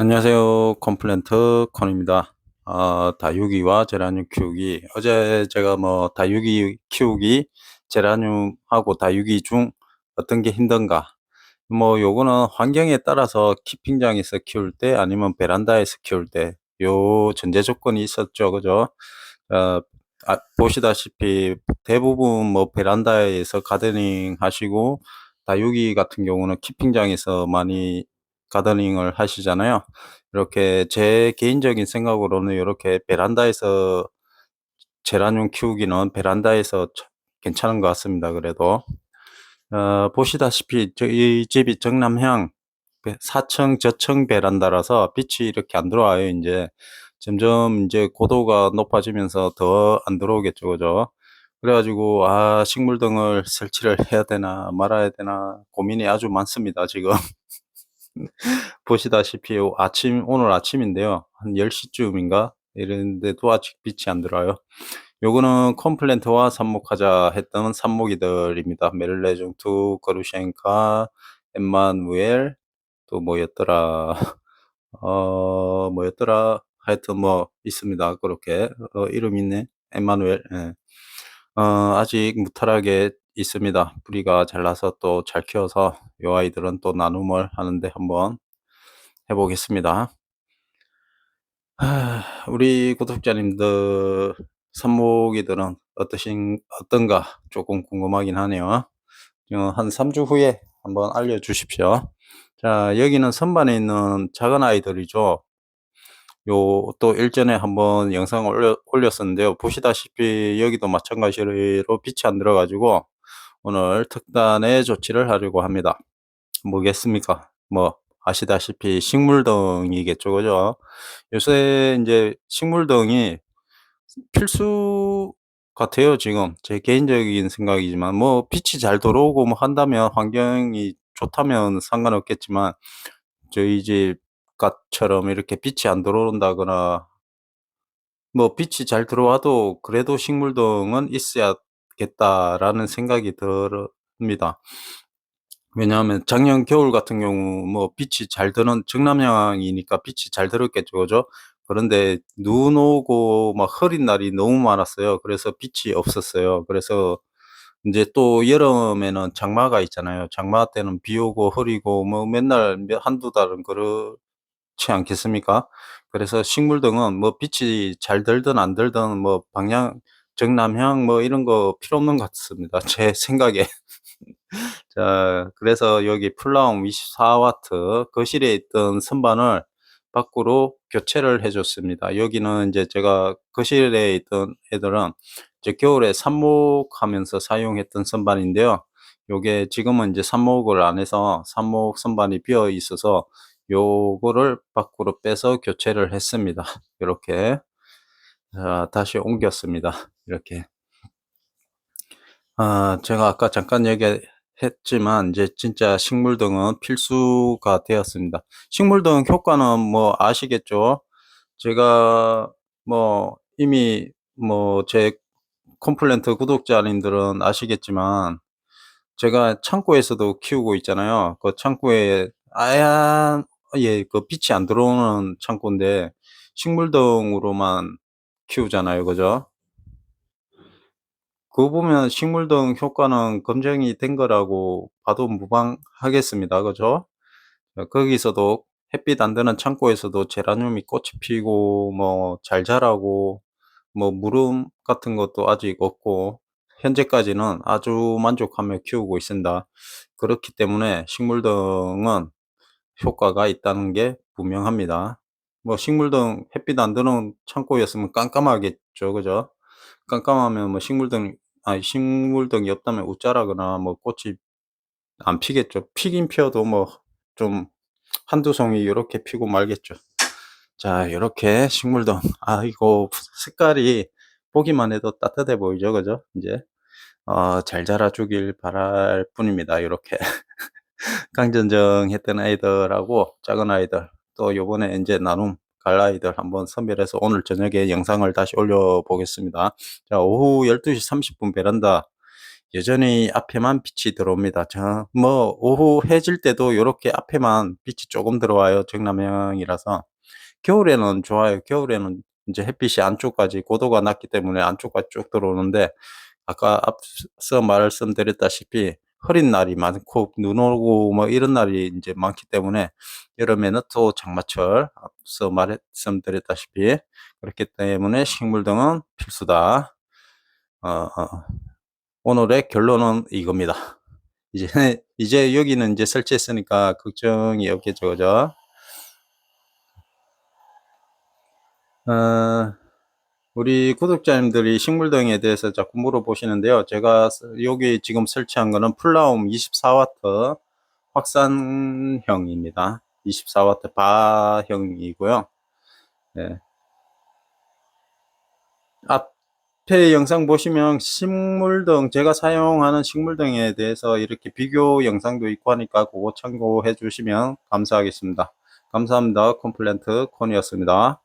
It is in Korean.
안녕하세요. 컴플랜트 컨입니다. 어, 다육이와 제라늄 키우기. 어제 제가 뭐 다육이 키우기, 제라늄하고 다육이 중 어떤 게 힘든가. 뭐 요거는 환경에 따라서 키핑장에서 키울 때 아니면 베란다에서 키울 때 요 전제 조건이 있었죠. 그죠? 어, 아, 보시다시피 대부분 뭐 베란다에서 가드닝 하시고 다육이 같은 경우는 키핑장에서 많이 가드닝을 하시잖아요. 이렇게 제 개인적인 생각으로는 이렇게 베란다에서 제라늄 키우기는 베란다에서 괜찮은 것 같습니다. 그래도 어, 보시다시피 저희 집이 정남향 4층 저층 베란다라서 빛이 이렇게 안 들어와요. 이제 점점 이제 고도가 높아지면서 더 안 들어오겠죠, 그죠? 그래가지고 아 식물등을 설치를 해야 되나 말아야 되나 고민이 아주 많습니다. 지금. 보시다시피 아침 오늘 아침인데요. 한 10시쯤인가 이랬는데도 아직 빛이 안 들어요. 요거는 컴플랜트와 삽목하자 했던 삽목이들입니다. 메를레중 투, 거루셴카, 엠마누엘, 또 뭐였더라, 어, 뭐였더라, 하여튼 뭐 있습니다. 그렇게, 어, 이름 있네. 엠마누엘, 예. 어, 아직 무탈하게 있습니다. 뿌리가 잘나서 또 잘 키워서 요 아이들은 또 나눔을 하는데 한번 해보겠습니다. 하, 우리 구독자님들 삽목이들은 어떠신 어떤가 조금 궁금하긴 하네요. 어, 한 3주 후에 한번 알려주십시오. 자 여기는 선반에 있는 작은 아이들이죠. 요 또 일전에 한번 영상을 올렸었는데요. 보시다시피 여기도 마찬가지로 빛이 안 들어 가지고 오늘 특단의 조치를 하려고 합니다. 뭐겠습니까? 뭐 아시다시피 식물등이겠죠, 그죠? 요새 이제 식물등이 필수 같아요, 지금. 제 개인적인 생각이지만, 뭐, 빛이 잘 들어오고 뭐 한다면, 환경이 좋다면 상관없겠지만, 저희 집같처럼 이렇게 빛이 안 들어온다거나, 뭐, 빛이 잘 들어와도 그래도 식물등은 있어야 겠다라는 생각이 듭니다. 왜냐하면 작년 겨울 같은 경우 뭐 빛이 잘 드는 정남향이니까 빛이 잘 들었겠죠, 그죠? 그런데 눈 오고 막 흐린 날이 너무 많았어요. 그래서 빛이 없었어요. 그래서 이제 또 여름에는 장마가 있잖아요. 장마 때는 비 오고 흐리고 뭐 맨날 한두 달은 그렇지 않겠습니까? 그래서 식물 등은 뭐 빛이 잘 들든 안 들든 뭐 방향 정남향 뭐 이런 거 필요 없는 것 같습니다. 제 생각에. 자, 그래서 여기 플라움 24와트 거실에 있던 선반을 밖으로 교체를 해줬습니다. 여기는 이제 제가 거실에 있던 애들은 이제 겨울에 삽목하면서 사용했던 선반인데요. 요게 지금은 이제 삽목을 안 해서 삽목 선반이 비어 있어서 요거를 밖으로 빼서 교체를 했습니다. 이렇게 자, 다시 옮겼습니다. 이렇게 아, 제가 아까 잠깐 얘기했지만 이제 진짜 식물 등은 필수가 되었습니다. 식물 등 효과는 뭐 아시겠죠? 제가 뭐 이미 뭐 제 컴플랜트 구독자님들은 아시겠지만 제가 창고에서도 키우고 있잖아요. 그 창고에 아얀 예, 그 빛이 안 들어오는 창고인데 식물등으로만 키우잖아요. 그죠? 그거 보면 식물등 효과는 검증이 된 거라고 봐도 무방하겠습니다. 그죠? 어, 거기서도 햇빛 안 드는 창고에서도 제라늄이 꽃이 피고 뭐 잘 자라고 뭐 물음 같은 것도 아직 없고 현재까지는 아주 만족하며 키우고 있습니다. 그렇기 때문에 식물 등은 효과가 있다는 게 분명합니다. 뭐 식물 등 햇빛 안 드는 창고였으면 깜깜하겠죠. 그죠? 깜깜하면 뭐 식물 등 아니 식물 등이 없다면 웃자라거나 뭐 꽃이 안 피겠죠. 피긴 피어도 뭐좀 한두 송이 요렇게 피고 말겠죠. 자, 요렇게 식물등. 아이고, 색깔이 보기만 해도 따뜻해 보이죠. 그죠? 이제, 어, 잘 자라 주길 바랄 뿐입니다. 요렇게. 강전정 했던 아이들하고 작은 아이들, 또 요번에 이제 나눔 갈 아이들 한번 선별해서 오늘 저녁에 영상을 다시 올려보겠습니다. 자, 오후 12시 30분 베란다 여전히 앞에만 빛이 들어옵니다. 저, 뭐, 오후 해질 때도 이렇게 앞에만 빛이 조금 들어와요. 정남향이라서. 겨울에는 좋아요. 겨울에는 이제 햇빛이 안쪽까지 고도가 낮기 때문에 안쪽까지 쭉 들어오는데, 아까 앞서 말씀드렸다시피 흐린 날이 많고 눈 오고 뭐 이런 날이 이제 많기 때문에 여름에는 또 장마철 앞서 말씀드렸다시피 그렇기 때문에 식물 등은 필수다. 어, 어. 오늘의 결론은 이겁니다. 이제 이제 여기는 이제 설치했으니까 걱정이 없겠죠, 그죠? 어, 우리 구독자님들이 식물등에 대해서 자꾸 물어보시는데요. 제가 여기 지금 설치한 거는 플라움 24와트 확산형입니다. 24와트 바형이고요. 네. 앞에 영상 보시면 식물등, 제가 사용하는 식물등에 대해서 이렇게 비교 영상도 있고 하니까 그거 참고해 주시면 감사하겠습니다. 감사합니다. 컴플랜트 콘이었습니다.